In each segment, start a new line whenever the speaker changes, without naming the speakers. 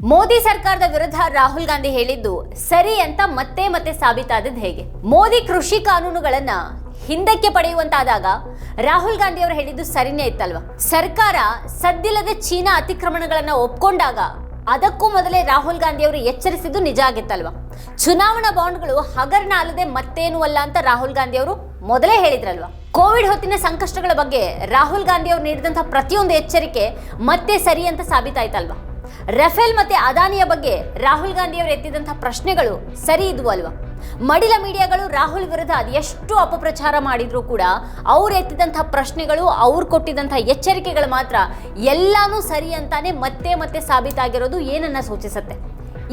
ಮೋದಿ ಸರ್ಕಾರದ ವಿರುದ್ಧ ರಾಹುಲ್ ಗಾಂಧಿ ಹೇಳಿದ್ದು ಸರಿ ಅಂತ ಮತ್ತೆ ಮತ್ತೆ ಸಾಬೀತಾದದ್ದು ಹೇಗೆ? ಮೋದಿ ಕೃಷಿ ಕಾನೂನುಗಳನ್ನ ಹಿಂದಕ್ಕೆ ಪಡೆಯುವಂತಾದಾಗ ರಾಹುಲ್ ಗಾಂಧಿ ಅವರು ಹೇಳಿದ್ದು ಸರಿನೇ ಇತ್ತಲ್ವಾ? ಸರ್ಕಾರ ಸದ್ದಿಲ್ಲದೆ ಚೀನಾ ಅತಿಕ್ರಮಣಗಳನ್ನ ಒಪ್ಕೊಂಡಾಗ ಅದಕ್ಕೂ ಮೊದಲೇ ರಾಹುಲ್ ಗಾಂಧಿ ಅವರು ಎಚ್ಚರಿಸಿದ್ದು ನಿಜ ಆಗಿತ್ತಲ್ವಾ? ಚುನಾವಣಾ ಬಾಂಡ್ಗಳು ಹಗರಣ ಅಲ್ಲದೆ ಮತ್ತೇನು ಅಲ್ಲ ಅಂತ ರಾಹುಲ್ ಗಾಂಧಿ ಅವರು ಮೊದಲೇ ಹೇಳಿದ್ರಲ್ವಾ? ಕೋವಿಡ್ ಹೊತ್ತಿನ ಸಂಕಷ್ಟಗಳ ಬಗ್ಗೆ ರಾಹುಲ್ ಗಾಂಧಿ ಅವರು ನೀಡಿದಂತಹ ಪ್ರತಿಯೊಂದು ಎಚ್ಚರಿಕೆ ಮತ್ತೆ ಸರಿ ಅಂತ ಸಾಬೀತಾಯ್ತಲ್ವಾ? ರಫೇಲ್ ಮತ್ತೆ ಅದಾನಿಯ ಬಗ್ಗೆ ರಾಹುಲ್ ಗಾಂಧಿಯವರು ಎತ್ತಿದಂತಹ ಪ್ರಶ್ನೆಗಳು ಸರಿ ಇದ್ವು ಅಲ್ವಾ? ಮಡಿಲ ಮೀಡಿಯಾಗಳು ರಾಹುಲ್ ವಿರುದ್ಧ ಎಷ್ಟು ಅಪಪ್ರಚಾರ ಮಾಡಿದ್ರು ಕೂಡ ಅವ್ರು ಎತ್ತಿದಂತಹ ಪ್ರಶ್ನೆಗಳು, ಅವ್ರು ಕೊಟ್ಟಿದಂಥ ಎಚ್ಚರಿಕೆಗಳು ಮಾತ್ರ ಎಲ್ಲಾನು ಸರಿ ಅಂತಾನೆ ಮತ್ತೆ ಮತ್ತೆ ಸಾಬೀತಾಗಿರೋದು ಏನನ್ನ ಸೂಚಿಸುತ್ತೆ?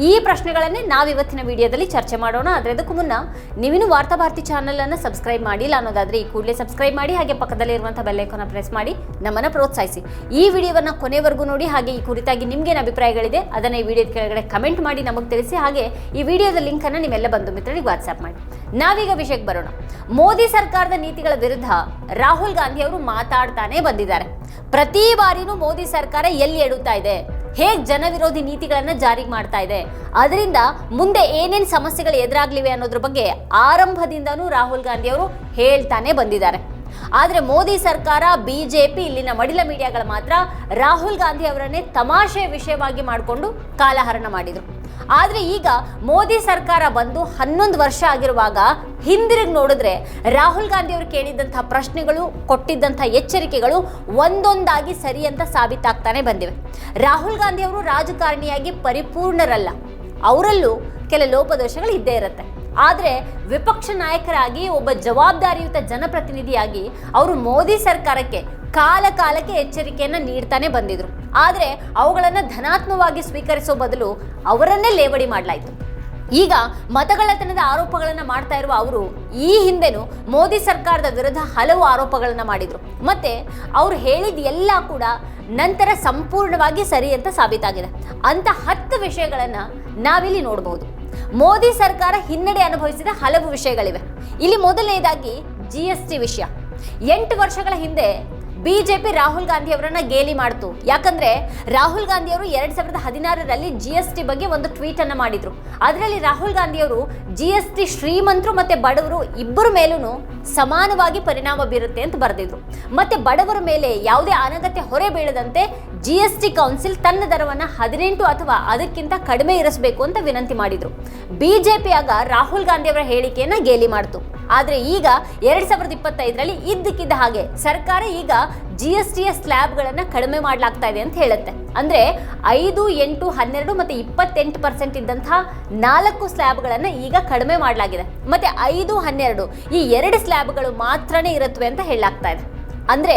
ಈ ಪ್ರಶ್ನೆಗಳನ್ನೇ ನಾವು ಇವತ್ತಿನ ವಿಡಿಯೋದಲ್ಲಿ ಚರ್ಚೆ ಮಾಡೋಣ. ಆದರೆ ಅದಕ್ಕೂ ಮುನ್ನ ನೀವಿನ್ನು ವಾರ್ತಾಭಾರತಿ ಚಾನಲ್ ಅನ್ನು ಸಬ್ಸ್ಕ್ರೈಬ್ ಮಾಡಿಲ್ಲ ಅನ್ನೋದಾದ್ರೆ ಈ ಕೂಡಲೇ ಸಬ್ಸ್ಕ್ರೈಬ್ ಮಾಡಿ, ಹಾಗೆ ಪಕ್ಕದಲ್ಲಿ ಇರುವಂಥ ಬೆಲ್ಲೈಕನ್ನ ಪ್ರೆಸ್ ಮಾಡಿ, ನಮ್ಮನ್ನು ಪ್ರೋತ್ಸಾಹಿಸಿ. ಈ ವಿಡಿಯೋವನ್ನು ಕೊನೆವರೆಗೂ ನೋಡಿ, ಹಾಗೆ ಈ ಕುರಿತಾಗಿ ನಿಮಗೇನು ಅಭಿಪ್ರಾಯಗಳಿದೆ, ಅದನ್ನು ಈ ವಿಡಿಯೋದ ಕೆಳಗಡೆ ಕಮೆಂಟ್ ಮಾಡಿ ನಮಗೆ ತಿಳಿಸಿ, ಹಾಗೆ ಈ ವಿಡಿಯೋದ ಲಿಂಕ್ ಅನ್ನು ನಿಮ್ಮೆಲ್ಲ ಬಂಧು ಮಿತ್ರರಿಗೆ ವಾಟ್ಸ್ಆ್ಯಪ್ ಮಾಡಿ. ನಾವೀಗ ವಿಷಯಕ್ಕೆ ಬರೋಣ. ಮೋದಿ ಸರ್ಕಾರದ ನೀತಿಗಳ ವಿರುದ್ಧ ರಾಹುಲ್ ಗಾಂಧಿ ಅವರು ಮಾತಾಡ್ತಾನೆ ಬಂದಿದ್ದಾರೆ. ಪ್ರತಿ ಬಾರಿನೂ ಮೋದಿ ಸರ್ಕಾರ ಎಲ್ಲಿ ಎಡುತ್ತಾ ಇದೆ? ಹೇಗ್ ಜನವಿರೋಧಿ ನೀತಿಗಳನ್ನ ಜಾರಿಗೆ ಮಾಡ್ತಾ ಇದೆ. ಅದರಿಂದ ಮುಂದೆ ಏನೇನು ಸಮಸ್ಯೆಗಳು ಎದುರಾಗ್ಲಿವೆ ಅನ್ನೋದ್ರ ಬಗ್ಗೆ ಆರಂಭದಿಂದನೂ ರಾಹುಲ್ ಗಾಂಧಿ ಅವರು ಹೇಳ್ತಾನೆ ಬಂದಿದ್ದಾರೆ. ಆದ್ರೆ ಮೋದಿ ಸರ್ಕಾರ, ಬಿಜೆಪಿ, ಇಲ್ಲಿನ ಮಡಿಲ ಮೀಡಿಯಾಗಳು ಮಾತ್ರ ರಾಹುಲ್ ಗಾಂಧಿ ಅವರನ್ನೇ ತಮಾಷೆ ವಿಷಯವಾಗಿ ಮಾಡಿಕೊಂಡು ಕಾಲಹರಣ ಮಾಡಿದ್ರು. ಆದರೆ ಈಗ ಮೋದಿ ಸರ್ಕಾರ ಬಂದು ಹನ್ನೊಂದು ವರ್ಷ ಆಗಿರುವಾಗ ಹಿಂದಿರುಗಿ ನೋಡಿದ್ರೆ ರಾಹುಲ್ ಗಾಂಧಿ ಅವರು ಕೇಳಿದ್ದಂಥ ಪ್ರಶ್ನೆಗಳು, ಕೊಟ್ಟಿದ್ದಂಥ ಎಚ್ಚರಿಕೆಗಳು ಒಂದೊಂದಾಗಿ ಸರಿ ಅಂತ ಸಾಬೀತಾಗ್ತಾನೆ ಬಂದಿವೆ. ರಾಹುಲ್ ಗಾಂಧಿ ಅವರು ರಾಜಕಾರಣಿಯಾಗಿ ಪರಿಪೂರ್ಣರಲ್ಲ. ಅವರಲ್ಲೂ ಕೆಲ ಲೋಪದೋಷಗಳು ಇದ್ದೇ ಇರುತ್ತೆ. ಆದರೆ ವಿಪಕ್ಷ ನಾಯಕರಾಗಿ ಒಬ್ಬ ಜವಾಬ್ದಾರಿಯುತ ಜನಪ್ರತಿನಿಧಿಯಾಗಿ ಅವರು ಮೋದಿ ಸರ್ಕಾರಕ್ಕೆ ಕಾಲ ಕಾಲಕ್ಕೆ ಎಚ್ಚರಿಕೆಯನ್ನು ನೀಡ್ತಾನೆ ಬಂದಿದ್ರು. ಆದರೆ ಅವುಗಳನ್ನು ಧನಾತ್ಮವಾಗಿ ಸ್ವೀಕರಿಸೋ ಬದಲು ಅವರನ್ನೇ ಲೇವಡಿ ಮಾಡಲಾಯಿತು. ಈಗ ಮತಗಳತನದ ಆರೋಪಗಳನ್ನು ಮಾಡ್ತಾ ಇರುವ ಅವರು ಈ ಹಿಂದೆನೂ ಮೋದಿ ಸರ್ಕಾರದ ವಿರುದ್ಧ ಹಲವು ಆರೋಪಗಳನ್ನು ಮಾಡಿದರು. ಮತ್ತೆ ಅವ್ರು ಹೇಳಿದ ಎಲ್ಲ ಕೂಡ ನಂತರ ಸಂಪೂರ್ಣವಾಗಿ ಸರಿ ಅಂತ ಸಾಬೀತಾಗಿದೆ. ಅಂತ ಹತ್ತು ವಿಷಯಗಳನ್ನು ನಾವಿಲ್ಲಿ ನೋಡಬಹುದು ಮೋದಿ ಸರ್ಕಾರ ಹಿನ್ನಡೆ ಅನುಭವಿಸಿದ ಹಲವು ವಿಷಯಗಳಿವೆ. ಇಲ್ಲಿ ಮೊದಲನೇದಾಗಿ ಜಿ ಎಸ್ ಟಿ ವಿಷಯ. ಎಂಟು ವರ್ಷಗಳ ಹಿಂದೆ ಬಿಜೆಪಿ ರಾಹುಲ್ ಗಾಂಧಿ ಅವರನ್ನ ಗೇಲಿ ಮಾಡ್ತು. ಯಾಕಂದ್ರೆ ರಾಹುಲ್ ಗಾಂಧಿ ಅವರು ಎರಡ್ ಸಾವಿರದ ಹದಿನಾರರಲ್ಲಿ ಜಿ ಎಸ್ ಟಿ ಬಗ್ಗೆ ಒಂದು ಟ್ವೀಟ್ ಅನ್ನ ಮಾಡಿದ್ರು. ಅದರಲ್ಲಿ ರಾಹುಲ್ ಗಾಂಧಿ ಅವರು ಜಿ ಎಸ್ ಟಿ ಶ್ರೀಮಂತರು ಮತ್ತೆ ಬಡವರು ಇಬ್ಬರ ಮೇಲೂ ಸಮಾನವಾಗಿ ಪರಿಣಾಮ ಬೀರುತ್ತೆ ಅಂತ ಬರೆದಿದ್ರು. ಮತ್ತೆ ಬಡವರ ಮೇಲೆ ಯಾವುದೇ ಅನಗತ್ಯ ಹೊರೆ ಬೀಳದಂತೆ ಜಿ ಎಸ್ ಟಿ ಕೌನ್ಸಿಲ್ ತನ್ನ ದರವನ್ನ ಹದಿನೆಂಟು ಅಥವಾ ಅದಕ್ಕಿಂತ ಕಡಿಮೆ ಇರಿಸಬೇಕು ಅಂತ ವಿನಂತಿ ಮಾಡಿದ್ರು. ಬಿಜೆಪಿ ಆಗ ರಾಹುಲ್ ಗಾಂಧಿ ಅವರ ಹೇಳಿಕೆಯನ್ನ ಗೇಲಿ ಮಾಡ್ತು. ಆದ್ರೆ ಈಗ ಎರಡು ಸಾವಿರದ ಇಪ್ಪತ್ತೈದರಲ್ಲಿ ಇದ್ದಕ್ಕಿದ್ದ ಹಾಗೆ ಸರ್ಕಾರ ಈಗ ಜಿ ಎಸ್ ಟಿಯ ಸ್ಲ್ಯಾಬ್ಗಳನ್ನು ಕಡಿಮೆ ಮಾಡಲಾಗ್ತಾ ಇದೆ ಅಂತ ಹೇಳುತ್ತೆ. ಅಂದರೆ ಐದು, ಎಂಟು, ಹನ್ನೆರಡು ಮತ್ತು ಇಪ್ಪತ್ತೆಂಟು ಪರ್ಸೆಂಟ್ ಇದ್ದಂತಹ ನಾಲ್ಕು ಸ್ಲ್ಯಾಬ್ಗಳನ್ನು ಈಗ ಕಡಿಮೆ ಮಾಡಲಾಗಿದೆ. ಮತ್ತು ಐದು, ಹನ್ನೆರಡು ಈ ಎರಡು ಸ್ಲ್ಯಾಬ್ಗಳು ಮಾತ್ರನೇ ಇರುತ್ತವೆ ಅಂತ ಹೇಳಲಾಗ್ತಾ ಇದೆ. ಅಂದರೆ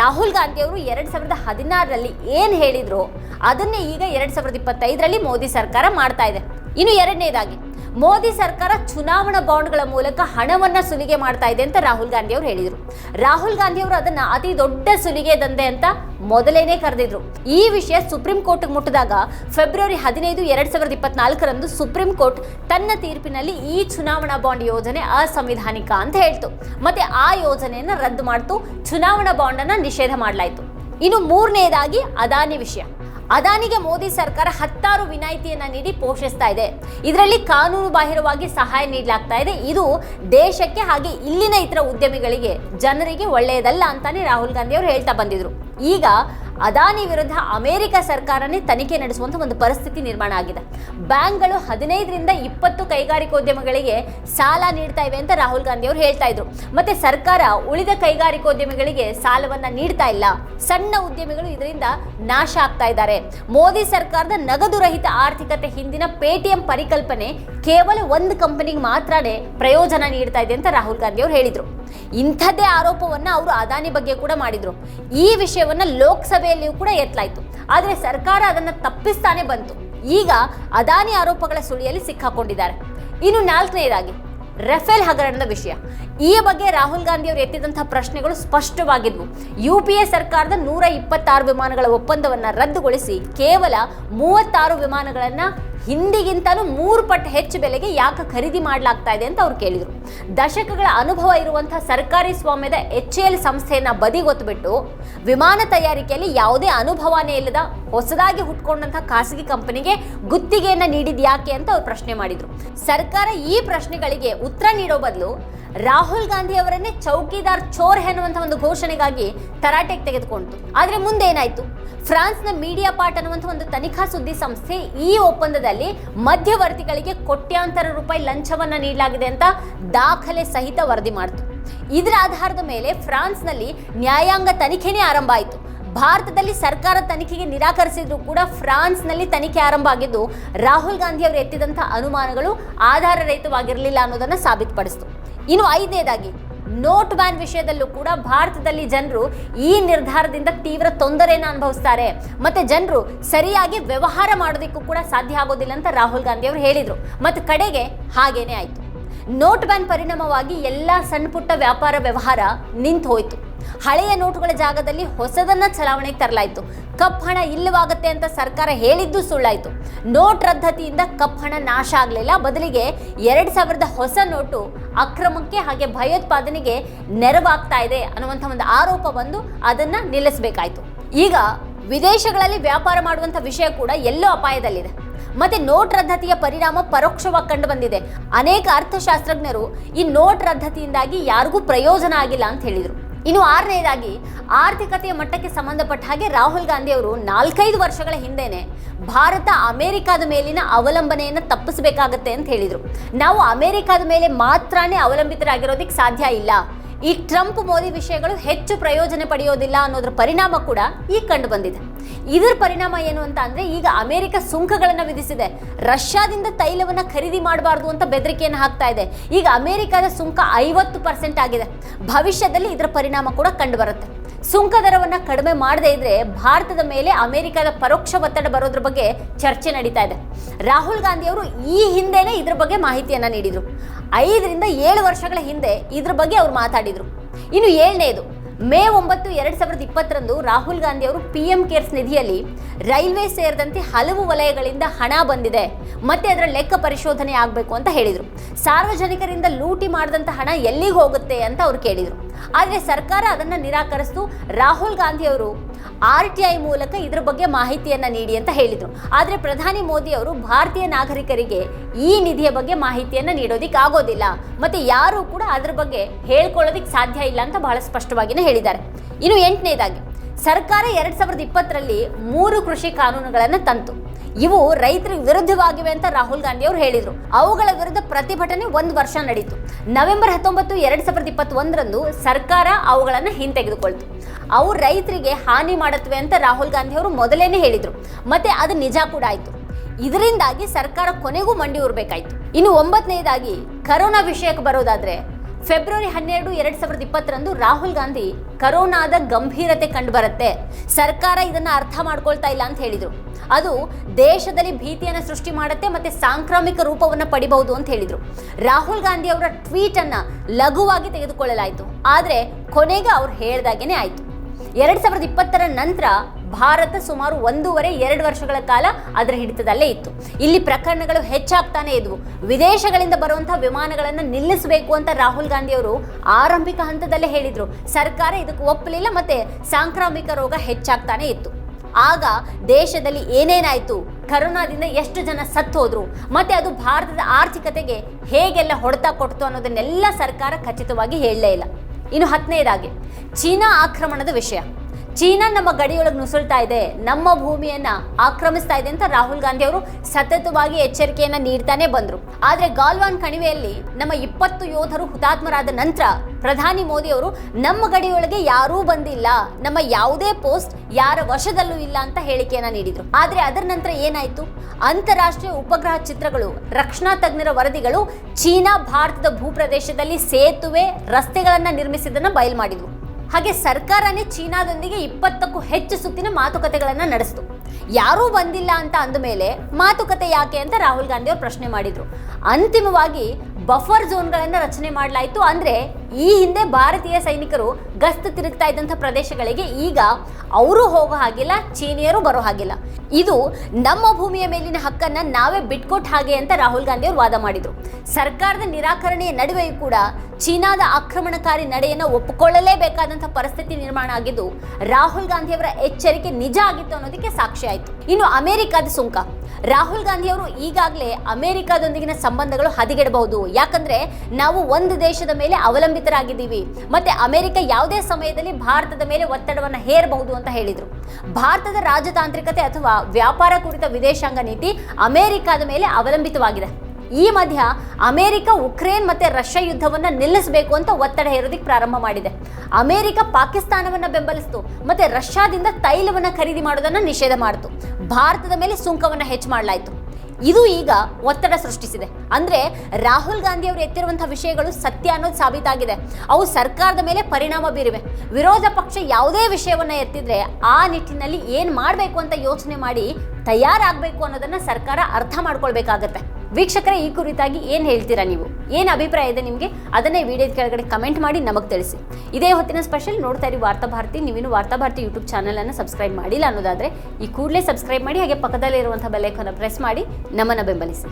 ರಾಹುಲ್ ಗಾಂಧಿ ಅವರು ಎರಡು ಸಾವಿರದ ಹದಿನಾರರಲ್ಲಿ ಏನು ಹೇಳಿದ್ರು? ಅದನ್ನೇ ಈಗ ಎರಡು ಸಾವಿರದ ಇಪ್ಪತ್ತೈದರಲ್ಲಿ ಮೋದಿ ಸರ್ಕಾರ ಮಾಡ್ತಾ ಇದೆ. ಇನ್ನು ಎರಡನೇದಾಗಿ ಮೋದಿ ಸರ್ಕಾರ ಚುನಾವಣಾ ಬಾಂಡ್ಗಳ ಮೂಲಕ ಹಣವನ್ನ ಸುಲಿಗೆ ಮಾಡ್ತಾ ಇದೆ ಅಂತ ರಾಹುಲ್ ಗಾಂಧಿ ಅವರು ಹೇಳಿದರು. ರಾಹುಲ್ ಗಾಂಧಿ ಅವರು ಅದನ್ನ ಅತಿ ದೊಡ್ಡ ಸುಲಿಗೆ ದಂಧೆ ಅಂತ ಮೊದಲೇನೆ ಕರೆದಿದ್ರು. ಈ ವಿಷಯ ಸುಪ್ರೀಂ ಕೋರ್ಟ್ಗೆ ಮುಟ್ಟಿದಾಗ ಫೆಬ್ರವರಿ ಹದಿನೈದು, ಎರಡ್ ಸಾವಿರದ ಇಪ್ಪತ್ನಾಲ್ಕರಂದು ಸುಪ್ರೀಂ ಕೋರ್ಟ್ ತನ್ನ ತೀರ್ಪಿನಲ್ಲಿ ಈ ಚುನಾವಣಾ ಬಾಂಡ್ ಯೋಜನೆ ಅಸಂವಿಧಾನಿಕ ಅಂತ ಹೇಳ್ತು. ಮತ್ತೆ ಆ ಯೋಜನೆಯನ್ನ ರದ್ದು ಮಾಡ್ತು, ಚುನಾವಣಾ ಬಾಂಡ್ ಅನ್ನ ನಿಷೇಧ ಮಾಡಲಾಯಿತು. ಇನ್ನು ಮೂರನೇದಾಗಿ ಅದಾನಿ ವಿಷಯ. ಅದಾನಿಗೆ ಮೋದಿ ಸರ್ಕಾರ ಹತ್ತಾರು ವಿನಾಯಿತಿಯನ್ನ ನೀಡಿ ಪೋಷಿಸ್ತಾ ಇದೆ. ಇದರಲ್ಲಿ ಕಾನೂನು ಬಾಹಿರವಾಗಿ ಸಹಾಯ ನೀಡಲಾಗ್ತಾ ಇದೆ. ಇದು ದೇಶಕ್ಕೆ ಹಾಗೆ ಇಲ್ಲಿನ ಇತರ ಉದ್ಯಮಿಗಳಿಗೆ, ಜನರಿಗೆ ಒಳ್ಳೆಯದಲ್ಲ ಅಂತಾನೆ ರಾಹುಲ್ ಗಾಂಧಿ ಅವರು ಹೇಳ್ತಾ ಬಂದಿದ್ರು. ಈಗ ಅದಾನಿ ವಿರುದ್ಧ ಅಮೆರಿಕ ಸರ್ಕಾರನೇ ತನಿಖೆ ನಡೆಸುವಂಥ ಒಂದು ಪರಿಸ್ಥಿತಿ ನಿರ್ಮಾಣ ಆಗಿದೆ. ಬ್ಯಾಂಕ್ಗಳು ಹದಿನೈದರಿಂದ ಇಪ್ಪತ್ತು ಕೈಗಾರಿಕೋದ್ಯಮಗಳಿಗೆ ಸಾಲ ನೀಡ್ತಾ ಇವೆ ಅಂತ ರಾಹುಲ್ ಗಾಂಧಿ ಅವರು ಹೇಳ್ತಾ ಇದ್ರು. ಮತ್ತೆ ಸರ್ಕಾರ ಉಳಿದ ಕೈಗಾರಿಕೋದ್ಯಮಿಗಳಿಗೆ ಸಾಲವನ್ನ ನೀಡ್ತಾ ಇಲ್ಲ. ಸಣ್ಣ ಉದ್ಯಮಿಗಳು ಇದರಿಂದ ನಾಶ ಆಗ್ತಾ ಇದ್ದಾರೆ. ಮೋದಿ ಸರ್ಕಾರದ ನಗದು ರಹಿತ ಆರ್ಥಿಕತೆ ಹಿಂದಿನ ಪೇಟಿಎಂ ಪರಿಕಲ್ಪನೆ ಕೇವಲ ಒಂದು ಕಂಪನಿಗೆ ಮಾತ್ರನೇ ಪ್ರಯೋಜನ ನೀಡ್ತಾ ಇದೆ ಅಂತ ರಾಹುಲ್ ಗಾಂಧಿ ಅವರು ಹೇಳಿದ್ರು. ಇಂಥದ್ದೇ ಆರೋಪವನ್ನ ಅವರು ಅದಾನಿ ಬಗ್ಗೆ ಕೂಡ ಮಾಡಿದ್ರು. ಈ ವಿಷಯವನ್ನ ಲೋಕಸಭೆಯಲ್ಲಿಯೂ ಕೂಡ ಎತ್ತಲಾಯಿತು ಆದರೆ ಸರ್ಕಾರ ಅದನ್ನ ತಪ್ಪಿಸ್ತಾನೆ ಬಂತು. ಈಗ ಅದಾನಿ ಆರೋಪಗಳ ಸುಳಿಯಲ್ಲಿ ಸಿಕ್ಕಾಕೊಂಡಿದ್ದಾರೆ. ಇನ್ನು ನಾಲ್ಕನೇದಾಗಿ, ರಫೇಲ್ ಹಗರಣದ ವಿಷಯ. ಈ ಬಗ್ಗೆ ರಾಹುಲ್ ಗಾಂಧಿ ಅವರು ಎತ್ತಿದಂತಹ ಪ್ರಶ್ನೆಗಳು ಸ್ಪಷ್ಟವಾಗಿದ್ವು. ಯು ಪಿ ಎ ಸರ್ಕಾರದ ನೂರ ಇಪ್ಪತ್ತಾರು ವಿಮಾನಗಳ ಒಪ್ಪಂದವನ್ನ ರದ್ದುಗೊಳಿಸಿ ಕೇವಲ ಮೂವತ್ತಾರು ವಿಮಾನಗಳನ್ನ ಹಿಂದಿಗಿಂತಲೂ ಮೂರು ಪಟ್ಟು ಹೆಚ್ಚು ಬೆಲೆಗೆ ಯಾಕೆ ಖರೀದಿ ಮಾಡಲಾಗ್ತಾ ಇದೆ ಅಂತ ಅವ್ರು ಕೇಳಿದರು. ದಶಕಗಳ ಅನುಭವ ಇರುವಂಥ ಸರ್ಕಾರಿ ಸ್ವಾಮ್ಯದ ಎಚ್ ಎಲ್ ಸಂಸ್ಥೆಯನ್ನು ಬದಿಗೊತ್ತುಬಿಟ್ಟು ವಿಮಾನ ತಯಾರಿಕೆಯಲ್ಲಿ ಯಾವುದೇ ಅನುಭವನೇ ಇಲ್ಲದ ಹೊಸದಾಗಿ ಹುಟ್ಕೊಂಡಂಥ ಖಾಸಗಿ ಕಂಪನಿಗೆ ಗುತ್ತಿಗೆಯನ್ನ ನೀಡಿದ ಯಾಕೆ ಅಂತ ಅವ್ರು ಪ್ರಶ್ನೆ ಮಾಡಿದ್ರು. ಸರ್ಕಾರ ಈ ಪ್ರಶ್ನೆಗಳಿಗೆ ಉತ್ತರ ನೀಡೋ ಬದಲು ರಾಹುಲ್ ಗಾಂಧಿ ಅವರನ್ನೇ ಚೌಕಿದಾರ್ ಚೋರ್ ಎನ್ನುವಂತಹ ಒಂದು ಘೋಷಣೆಗಾಗಿ ತರಾಟೆಗೆ ತೆಗೆದುಕೊಂಡಿತು ಆದರೆ ಮುಂದೆ ಏನಾಯ್ತು ಫ್ರಾನ್ಸ್ನ ಮೀಡಿಯಾ ಪಾರ್ಟ್ ಅನ್ನುವಂಥ ಒಂದು ತನಿಖಾ ಸುದ್ದಿ ಸಂಸ್ಥೆ ಈ ಒಪ್ಪಂದದಲ್ಲಿ ಮಧ್ಯವರ್ತಿಗಳಿಗೆ ಕೋಟ್ಯಾಂತರ ರೂಪಾಯಿ ಲಂಚವನ್ನ ನೀಡಲಾಗಿದೆ ಅಂತ ದಾಖಲೆ ಸಹಿತ ವರದಿ ಮಾಡಿತು. ಇದರ ಆಧಾರದ ಮೇಲೆ ಫ್ರಾನ್ಸ್ನಲ್ಲಿ ನ್ಯಾಯಾಂಗ ತನಿಖೆನೇ ಆರಂಭ ಆಯಿತು. ಭಾರತದಲ್ಲಿ ಸರ್ಕಾರ ತನಿಖೆಗೆ ನಿರಾಕರಿಸಿದ್ರು ಕೂಡ ಫ್ರಾನ್ಸ್ನಲ್ಲಿ ತನಿಖೆ ಆರಂಭ ಆಗಿದ್ದು, ರಾಹುಲ್ ಗಾಂಧಿ ಅವರು ಎತ್ತಿದಂಥ ಅನುಮಾನಗಳು ಆಧಾರರಹಿತವಾಗಿರಲಿಲ್ಲ ಅನ್ನೋದನ್ನ ಸಾಬೀತುಪಡಿಸಿತು. ಇನ್ನು ಐದನೇದಾಗಿ ನೋಟ್ ಬ್ಯಾನ್ ವಿಷಯದಲ್ಲೂ ಕೂಡ ಭಾರತದಲ್ಲಿ ಜನರು ಈ ನಿರ್ಧಾರದಿಂದ ತೀವ್ರ ತೊಂದರೆಯನ್ನು ಅನುಭವಿಸ್ತಾರೆ. ಮತ್ತೆ ಜನರು ಸರಿಯಾಗಿ ವ್ಯವಹಾರ ಮಾಡೋದಕ್ಕೂ ಕೂಡ ಸಾಧ್ಯ ಆಗೋದಿಲ್ಲ ಅಂತ ರಾಹುಲ್ ಗಾಂಧಿ ಅವರು ಹೇಳಿದರು. ಮತ್ತು ಕಡೆಗೆ ಹಾಗೇನೇ ಆಯಿತು. ನೋಟ್ ಬ್ಯಾನ್ ಪರಿಣಾಮವಾಗಿ ಎಲ್ಲ ಸಣ್ಣ ಪುಟ್ಟ ವ್ಯಾಪಾರ ವ್ಯವಹಾರ ನಿಂತು ಹೋಯಿತು. ಹಳೆಯ ನೋಟುಗಳ ಜಾಗದಲ್ಲಿ ಹೊಸದನ್ನ ಚಲಾವಣೆಗೆ ತರಲಾಯಿತು. ಕಪ್ ಹಣ ಇಲ್ಲವಾಗುತ್ತೆ ಅಂತ ಸರ್ಕಾರ ಹೇಳಿದ್ದು ಸುಳ್ಳಾಯಿತು. ನೋಟ್ ರದ್ದತಿಯಿಂದ ಕಪ್ ಹಣ ನಾಶ ಆಗಲಿಲ್ಲ. ಬದಲಿಗೆ ಎರಡು ಸಾವಿರದ ಹೊಸ ನೋಟು ಅಕ್ರಮಕ್ಕೆ ಹಾಗೆ ಭಯೋತ್ಪಾದನೆಗೆ ನೆರವಾಗ್ತಾ ಇದೆ ಅನ್ನುವಂಥ ಒಂದು ಆರೋಪ ಬಂದು ಅದನ್ನ ನಿಲ್ಲಿಸಬೇಕಾಯಿತು. ಈಗ ವಿದೇಶಗಳಲ್ಲಿ ವ್ಯಾಪಾರ ಮಾಡುವಂಥ ವಿಷಯ ಕೂಡ ಎಲ್ಲೋ ಅಪಾಯದಲ್ಲಿದೆ. ಮತ್ತೆ ನೋಟ್ ರದ್ದತಿಯ ಪರಿಣಾಮ ಪರೋಕ್ಷವಾಗಿ ಕಂಡು ಬಂದಿದೆ. ಅನೇಕ ಅರ್ಥಶಾಸ್ತ್ರಜ್ಞರು ಈ ನೋಟ್ ರದ್ದತಿಯಿಂದಾಗಿ ಯಾರಿಗೂ ಪ್ರಯೋಜನ ಆಗಿಲ್ಲ ಅಂತ ಹೇಳಿದರು. ಇನ್ನು ಆರನೇದಾಗಿ, ಆರ್ಥಿಕತೆಯ ಮಟ್ಟಕ್ಕೆ ಸಂಬಂಧಪಟ್ಟ ಹಾಗೆ ರಾಹುಲ್ ಗಾಂಧಿ ಅವರು ನಾಲ್ಕೈದು ವರ್ಷಗಳ ಹಿಂದೆನೆ ಭಾರತ ಅಮೆರಿಕಾದ ಮೇಲಿನ ಅವಲಂಬನೆಯನ್ನು ತಪ್ಪಿಸಬೇಕಾಗತ್ತೆ ಅಂತ ಹೇಳಿದರು. ನಾವು ಅಮೆರಿಕಾದ ಮೇಲೆ ಮಾತ್ರನೇ ಅವಲಂಬಿತರಾಗಿರೋದಕ್ಕೆ ಸಾಧ್ಯ ಇಲ್ಲ. ಈ ಟ್ರಂಪ್ ಮೋದಿ ವಿಷಯಗಳು ಹೆಚ್ಚು ಪ್ರಯೋಜನ ಪಡೆಯೋದಿಲ್ಲ ಅನ್ನೋದ್ರ ಪರಿಣಾಮ ಕೂಡ ಈಗ ಕಂಡು ಬಂದಿದೆ. ಇದರ ಪರಿಣಾಮ ಏನು ಅಂತ ಅಂದ್ರೆ ಈಗ ಅಮೆರಿಕ ಸುಂಕಗಳನ್ನು ವಿಧಿಸಿದೆ. ರಷ್ಯಾದಿಂದ ತೈಲವನ್ನ ಖರೀದಿ ಮಾಡಬಾರ್ದು ಅಂತ ಬೆದರಿಕೆಯನ್ನು ಹಾಕ್ತಾ ಇದೆ. ಈಗ ಅಮೆರಿಕದ ಸುಂಕ ಐವತ್ತು ಪರ್ಸೆಂಟ್ ಆಗಿದೆ. ಭವಿಷ್ಯದಲ್ಲಿ ಇದರ ಪರಿಣಾಮ ಕೂಡ ಕಂಡು ಬರುತ್ತೆ ಸುಂಕ ದರವನ್ನು ಕಡಿಮೆ ಮಾಡದೇ ಇದ್ರೆ ಭಾರತದ ಮೇಲೆ ಅಮೆರಿಕದ ಪರೋಕ್ಷ ಒತ್ತಡ ಬರೋದ್ರ ಬಗ್ಗೆ ಚರ್ಚೆ ನಡೀತಾ ಇದೆ. ರಾಹುಲ್ ಗಾಂಧಿ ಅವರು ಈ ಹಿಂದೆನೆ ಇದ್ರ ಬಗ್ಗೆ ಮಾಹಿತಿಯನ್ನ ನೀಡಿದ್ರು. ಐದರಿಂದ ಏಳು ವರ್ಷಗಳ ಹಿಂದೆ ಇದ್ರ ಬಗ್ಗೆ ಅವ್ರು ಮಾತಾಡಿದ್ರು. ಇನ್ನು ಏಳನೇದು ಮೇ ಒಂಬತ್ತು ಎರಡು ಸಾವಿರದ ಇಪ್ಪತ್ತರಂದು ರಾಹುಲ್ ಗಾಂಧಿ ಅವರು ಪಿ ಎಂ ಕೇರ್ಸ್ ನಿಧಿಯಲ್ಲಿ ರೈಲ್ವೆ ಸೇರಿದಂತೆ ಹಲವು ವಲಯಗಳಿಂದ ಹಣ ಬಂದಿದೆ. ಮತ್ತೆ ಅದರ ಲೆಕ್ಕ ಪರಿಶೋಧನೆ ಆಗಬೇಕು ಅಂತ ಹೇಳಿದರು. ಸಾರ್ವಜನಿಕರಿಂದ ಲೂಟಿ ಮಾಡಿದಂಥ ಹಣ ಎಲ್ಲಿಗೆ ಹೋಗುತ್ತೆ ಅಂತ ಅವರು ಕೇಳಿದರು. ಆದರೆ ಸರ್ಕಾರ ಅದನ್ನು ನಿರಾಕರಿಸಿತು. ರಾಹುಲ್ ಗಾಂಧಿ ಅವರು ಆರ್ ಟಿ ಐ ಮೂಲಕ ಇದ್ರ ಬಗ್ಗೆ ಮಾಹಿತಿಯನ್ನ ನೀಡಿ ಅಂತ ಹೇಳಿದರು. ಆದರೆ ಪ್ರಧಾನಿ ಮೋದಿ ಅವರು ಭಾರತೀಯ ನಾಗರಿಕರಿಗೆ ಈ ನಿಧಿಯ ಬಗ್ಗೆ ಮಾಹಿತಿಯನ್ನ ನೀಡೋದಿಕ್ ಆಗೋದಿಲ್ಲ. ಮತ್ತೆ ಯಾರೂ ಕೂಡ ಅದ್ರ ಬಗ್ಗೆ ಹೇಳ್ಕೊಳ್ಳೋದಿಕ್ ಸಾಧ್ಯ ಇಲ್ಲ ಅಂತ ಬಹಳ ಸ್ಪಷ್ಟವಾಗಿಯೇ ಹೇಳಿದ್ದಾರೆ. ಇನ್ನು ಎಂಟನೇದಾಗಿ, ಸರ್ಕಾರ ಎರಡು ಸಾವಿರದ ಇಪ್ಪತ್ತರಲ್ಲಿ ಮೂರು ಕೃಷಿ ಕಾನೂನುಗಳನ್ನು ತಂತು. ಇವು ರೈತರಿಗೆ ವಿರುದ್ಧವಾಗಿವೆ ಅಂತ ರಾಹುಲ್ ಗಾಂಧಿ ಅವರು ಹೇಳಿದರು. ಅವುಗಳ ವಿರುದ್ಧ ಪ್ರತಿಭಟನೆ ಒಂದು ವರ್ಷ ನಡೀತು. ನವೆಂಬರ್ ಹತ್ತೊಂಬತ್ತು, ಎರಡ್ ಸಾವಿರದ ಇಪ್ಪತ್ತೊಂದರಂದು ಸರ್ಕಾರ ಅವುಗಳನ್ನು ಹಿಂತೆಗೆದುಕೊಳ್ತು. ಅವು ರೈತರಿಗೆ ಹಾನಿ ಮಾಡತ್ವೆ ಅಂತ ರಾಹುಲ್ ಗಾಂಧಿ ಅವರು ಮೊದಲೇನೆ ಹೇಳಿದರು. ಮತ್ತೆ ಅದು ನಿಜ ಕೂಡ ಆಯಿತು. ಇದರಿಂದಾಗಿ ಸರ್ಕಾರ ಕೊನೆಗೂ ಮಂಡಿ ಊರ್ಬೇಕಾಯ್ತು. ಇನ್ನು ಒಂಬತ್ತನೇದಾಗಿ ಕರೋನಾ ವಿಷಯಕ್ಕೆ ಬರೋದಾದ್ರೆ ಫೆಬ್ರವರಿ ಹನ್ನೆರಡು ಎರಡ್ ಸಾವಿರದ ಇಪ್ಪತ್ತರಂದು ರಾಹುಲ್ ಗಾಂಧಿ ಕರೋನಾದ ಗಂಭೀರತೆ ಕಂಡುಬರುತ್ತೆ. ಸರ್ಕಾರ ಇದನ್ನ ಅರ್ಥ ಮಾಡ್ಕೊಳ್ತಾ ಇಲ್ಲ ಅಂತ ಹೇಳಿದ್ರು. ಅದು ದೇಶದಲ್ಲಿ ಭೀತಿಯನ್ನು ಸೃಷ್ಟಿ ಮಾಡುತ್ತೆ ಮತ್ತೆ ಸಾಂಕ್ರಾಮಿಕ ರೂಪವನ್ನು ಪಡಿಬಹುದು ಅಂತ ಹೇಳಿದ್ರು. ರಾಹುಲ್ ಗಾಂಧಿ ಅವರ ಟ್ವೀಟ್ ಅನ್ನ ಲಘುವಾಗಿ ತೆಗೆದುಕೊಳ್ಳಲಾಯಿತು. ಆದ್ರೆ ಕೊನೆಗೆ ಅವ್ರು ಹೇಳ್ದಾಗೇನೆ ಆಯ್ತು. ಎರಡ್ ಸಾವಿರದ ಇಪ್ಪತ್ತರ ನಂತರ ಭಾರತ ಸುಮಾರು ಒಂದೂವರೆ, ಎರಡು ವರ್ಷಗಳ ಕಾಲ ಅದರ ಹಿಡಿತದಲ್ಲೇ ಇತ್ತು. ಇಲ್ಲಿ ಪ್ರಕರಣಗಳು ಹೆಚ್ಚಾಗ್ತಾನೆ ಇದ್ವು. ವಿದೇಶಗಳಿಂದ ಬರುವಂತಹ ವಿಮಾನಗಳನ್ನು ನಿಲ್ಲಿಸಬೇಕು ಅಂತ ರಾಹುಲ್ ಗಾಂಧಿ ಅವರು ಆರಂಭಿಕ ಹಂತದಲ್ಲೇ ಹೇಳಿದ್ರು. ಸರ್ಕಾರ ಇದಕ್ಕೆ ಒಪ್ಪಲಿಲ್ಲ ಮತ್ತೆ ಸಾಂಕ್ರಾಮಿಕ ರೋಗ ಹೆಚ್ಚಾಗ್ತಾನೆ ಇತ್ತು. ಆಗ ದೇಶದಲ್ಲಿ ಏನೇನಾಯ್ತು? ಕರೋನಾದಿಂದ ಎಷ್ಟು ಜನ ಸತ್ತು ಹೋದ್ರು ಮತ್ತೆ ಅದು ಭಾರತದ ಆರ್ಥಿಕತೆಗೆ ಹೇಗೆಲ್ಲ ಹೊಡೆತ ಕೊಡ್ತು ಅನ್ನೋದನ್ನೆಲ್ಲ ಸರ್ಕಾರ ಖಚಿತವಾಗಿ ಹೇಳಲೇ ಇಲ್ಲ. ಇನ್ನು ಹತ್ತನೇದಾಗಿ, ಚೀನಾ ಆಕ್ರಮಣದ ವಿಷಯ. ಚೀನಾ ನಮ್ಮ ಗಡಿಯೊಳಗೆ ನುಸುಳ್ತಾ ಇದೆ. ನಮ್ಮ ಭೂಮಿಯನ್ನ ಆಕ್ರಮಿಸ್ತಾ ಇದೆ ಅಂತ ರಾಹುಲ್ ಗಾಂಧಿ ಅವರು ಸತತವಾಗಿ ಎಚ್ಚರಿಕೆಯನ್ನ ನೀಡ್ತಾನೆ ಬಂದ್ರು. ಆದ್ರೆ ಗಾಲ್ವಾನ್ ಕಣಿವೆಯಲ್ಲಿ ನಮ್ಮ ಇಪ್ಪತ್ತು ಯೋಧರು ಹುತಾತ್ಮರಾದ ನಂತರ ಪ್ರಧಾನಿ ಮೋದಿ ಅವರು ನಮ್ಮ ಗಡಿಯೊಳಗೆ ಯಾರೂ ಬಂದಿಲ್ಲ. ನಮ್ಮ ಯಾವುದೇ ಪೋಸ್ಟ್ ಯಾರ ವಶದಲ್ಲೂ ಇಲ್ಲ ಅಂತ ಹೇಳಿಕೆಯನ್ನ ನೀಡಿದ್ರು. ಆದ್ರೆ ಅದರ ನಂತರ ಏನಾಯ್ತು? ಅಂತಾರಾಷ್ಟ್ರೀಯ ಉಪಗ್ರಹ ಚಿತ್ರಗಳು, ರಕ್ಷಣಾ ತಜ್ಞರ ವರದಿಗಳು ಚೀನಾ, ಭಾರತದ ಭೂಪ್ರದೇಶದಲ್ಲಿ ಸೇತುವೆ ರಸ್ತೆಗಳನ್ನ ನಿರ್ಮಿಸಿದ್ದನ್ನ ಬಯಲು ಮಾಡಿದ್ವು ಹಾಗೆ ಸರ್ಕಾರನೇ ಚೀನಾದೊಂದಿಗೆ ಇಪ್ಪತ್ತಕ್ಕೂ ಹೆಚ್ಚು ಸುತ್ತಿನ ಮಾತುಕತೆಗಳನ್ನು ನಡೆಸಿತು. ಯಾರೂ ಬಂದಿಲ್ಲ ಅಂತ ಅಂದ ಮೇಲೆ ಮಾತುಕತೆ ಯಾಕೆ ಅಂತ ರಾಹುಲ್ ಗಾಂಧಿ ಅವರು ಪ್ರಶ್ನೆ ಮಾಡಿದ್ರು. ಅಂತಿಮವಾಗಿ ಬಫರ್ ಝೋನ್ಗಳನ್ನು ರಚನೆ ಮಾಡಲಾಯಿತು. ಅಂದ್ರೆ ಈ ಹಿಂದೆ ಭಾರತೀಯ ಸೈನಿಕರು ಗಸ್ತು ತಿರುಗ್ತಾ ಇದ್ದಂಥ ಪ್ರದೇಶಗಳಿಗೆ ಈಗ ಅವರು ಹೋಗೋ ಹಾಗಿಲ್ಲ, ಚೀನಿಯರು ಬರೋ ಹಾಗಿಲ್ಲ. ಇದು ನಮ್ಮ ಭೂಮಿಯ ಮೇಲಿನ ಹಕ್ಕನ್ನ ನಾವೇ ಬಿಟ್ಕೊಟ್ಟ ಹಾಗೆ ಅಂತ ರಾಹುಲ್ ಗಾಂಧಿ ಅವರು ವಾದ ಮಾಡಿದರು. ಸರ್ಕಾರದ ನಿರಾಕರಣೆಯ ನಡುವೆಯೂ ಕೂಡ ಚೀನಾದ ಆಕ್ರಮಣಕಾರಿ ನಡೆಯನ್ನು ಒಪ್ಪಿಕೊಳ್ಳಲೇಬೇಕಾದಂಥ ಪರಿಸ್ಥಿತಿ ನಿರ್ಮಾಣ ಆಗಿದ್ದು ರಾಹುಲ್ ಗಾಂಧಿಯವರ ಎಚ್ಚರಿಕೆ ನಿಜ ಆಗಿತ್ತು ಅನ್ನೋದಕ್ಕೆ ಸಾಕ್ಷಿ ಆಯಿತು. ಇನ್ನು ಅಮೆರಿಕದ ಸುಂಕ. ರಾಹುಲ್ ಗಾಂಧಿ ಅವರು ಈಗಾಗಲೇ ಅಮೆರಿಕಾದೊಂದಿಗಿನ ಸಂಬಂಧಗಳು ಹದಗೆಡಬಹುದು. ಯಾಕಂದ್ರೆ ನಾವು ಒಂದು ದೇಶದ ಮೇಲೆ ಅವಲಂಬಿತರಾಗಿದ್ದೀವಿ. ಮತ್ತೆ ಅಮೆರಿಕ ಯಾವುದೇ ಸಮಯದಲ್ಲಿ ಭಾರತದ ಮೇಲೆ ಒತ್ತಡವನ್ನು ಹೇರಬಹುದು ಅಂತ ಹೇಳಿದರು. ಭಾರತದ ರಾಜತಾಂತ್ರಿಕತೆ ಅಥವಾ ವ್ಯಾಪಾರ ಕುರಿತ ವಿದೇಶಾಂಗ ನೀತಿ ಅಮೆರಿಕದ ಮೇಲೆ ಅವಲಂಬಿತವಾಗಿದೆ. ಈ ಮಧ್ಯ ಅಮೆರಿಕ, ಉಕ್ರೇನ್ ಮತ್ತೆ ರಷ್ಯಾ ಯುದ್ಧವನ್ನ ನಿಲ್ಲಿಸಬೇಕು ಅಂತ ಒತ್ತಡ ಹೇರೋದಕ್ಕೆ ಪ್ರಾರಂಭ ಮಾಡಿದೆ. ಅಮೆರಿಕ ಪಾಕಿಸ್ತಾನವನ್ನ ಬೆಂಬಲಿಸ್ತು, ಮತ್ತೆ ರಷ್ಯಾದಿಂದ ತೈಲವನ್ನ ಖರೀದಿ ಮಾಡೋದನ್ನ ನಿಷೇಧ ಮಾಡಿತು. ಭಾರತದ ಮೇಲೆ ಸುಂಕವನ್ನ ಹೆಚ್ಚು ಮಾಡಲಾಯಿತು. ಇದು ಈಗ ಒತ್ತಡ ಸೃಷ್ಟಿಸಿದೆ. ಅಂದ್ರೆ ರಾಹುಲ್ ಗಾಂಧಿ ಅವರು ಎತ್ತಿರುವಂತಹ ವಿಷಯಗಳು ಸತ್ಯ ಅನ್ನೋದು ಸಾಬೀತಾಗಿದೆ. ಅವು ಸರ್ಕಾರದ ಮೇಲೆ ಪರಿಣಾಮ ಬೀರಿವೆ. ವಿರೋಧ ಪಕ್ಷ ಯಾವುದೇ ವಿಷಯವನ್ನ ಎತ್ತಿದ್ರೆ ಆ ನಿಟ್ಟಿನಲ್ಲಿ ಏನು ಮಾಡಬೇಕು ಅಂತ ಯೋಚನೆ ಮಾಡಿ ತಯಾರಾಗಬೇಕು ಅನ್ನೋದನ್ನ ಸರ್ಕಾರ ಅರ್ಥ ಮಾಡ್ಕೊಳ್ಬೇಕಾಗತ್ತೆ. ವೀಕ್ಷಕರೇ, ಈ ಕುರಿತಾಗಿ ಏನು ಹೇಳ್ತೀರಾ ನೀವು? ಏನು ಅಭಿಪ್ರಾಯ ಇದೆ ನಿಮಗೆ? ಅದನ್ನೇ ವಿಡಿಯೋದ ಕೆಳಗಡೆ ಕಮೆಂಟ್ ಮಾಡಿ ನಮಗೆ ತಿಳಿಸಿ. ಇದೇ ಹೊತ್ತಿನ ಸ್ಪೆಷಲ್ ನೋಡ್ತಾ ಇರಿ ವಾರ್ತಾ ಭಾರತಿ. ನೀವಿನ್ನು ವಾರ್ತಾ ಭಾರತಿ ಯೂಟ್ಯೂಬ್ ಚಾನಲನ್ನು ಸಬ್ಸ್ಕ್ರೈಬ್ ಮಾಡಿಲ್ಲ ಅನ್ನೋದಾದರೆ ಈ ಕೂಡಲೇ ಸಬ್ಸ್ಕ್ರೈಬ್ ಮಾಡಿ, ಹಾಗೆ ಪಕ್ಕದಲ್ಲೇ ಇರುವಂಥ ಬೆಲ್ಲೈಕನ್ನು ಪ್ರೆಸ್ ಮಾಡಿ, ನಮ್ಮನ್ನು ಬೆಂಬಲಿಸಿ.